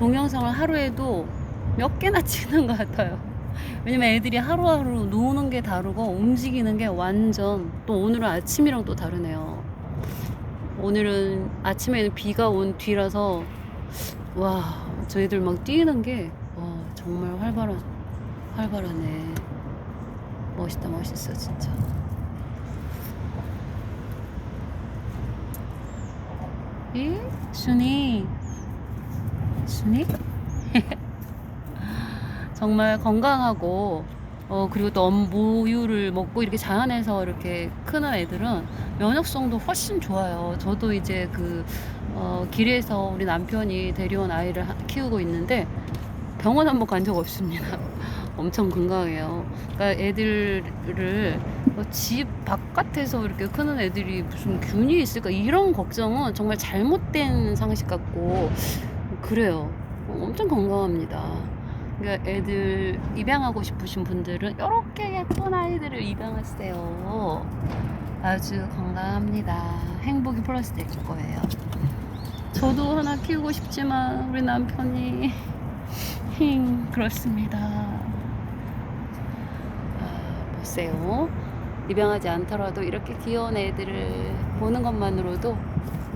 동영상을 하루에도 몇 개나 찍는 것 같아요. 왜냐면 애들이 하루하루 노는 게 다르고 움직이는 게 완전 또 오늘은 아침이랑 또 다르네요. 오늘은 아침에는 비가 온 뒤라서 와 저희들 막 뛰는 게 와, 정말 활발한 활발하네. 멋있다 멋있어 진짜. 이 순이 순이 정말 건강하고 어 그리고 또 모유를 먹고 이렇게 자연에서 이렇게 크는 애들은 면역성도 훨씬 좋아요. 저도 이제 그 어, 길에서 우리 남편이 데려온 아이를 하- 키우고 있는데 병원 한 번 간 적 없습니다. 엄청 건강해요. 그러니까 애들을 뭐집 바깥에서 이렇게 크는 애들이 무슨 균이 있을까 이런 걱정은 정말 잘못된 상식 같고 그래요. 어, 엄청 건강합니다. 그러니까 애들 입양하고 싶으신 분들은 이렇게 예쁜 아이들을 입양하세요. 아주 건강합니다. 행복이 플러스 될 거예요. 저도 하나 키우고 싶지만 우리 남편이 힝 그렇습니다. 아, 보세요. 입양하지 않더라도 이렇게 귀여운 애들을 보는 것만으로도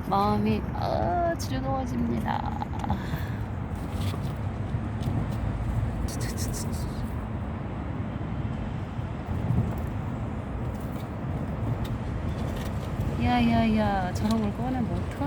마음이 아, 즐거워집니다. 야야야 저런 걸 꺼내면 어떡하